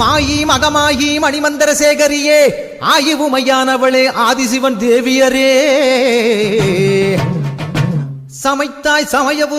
மாயி மகமாயி மணிமந்தர சேகரியே ஆயுவுமையானவளே ஆதிசிவன் தேவியரே. சமைத்தாய் சமயபுர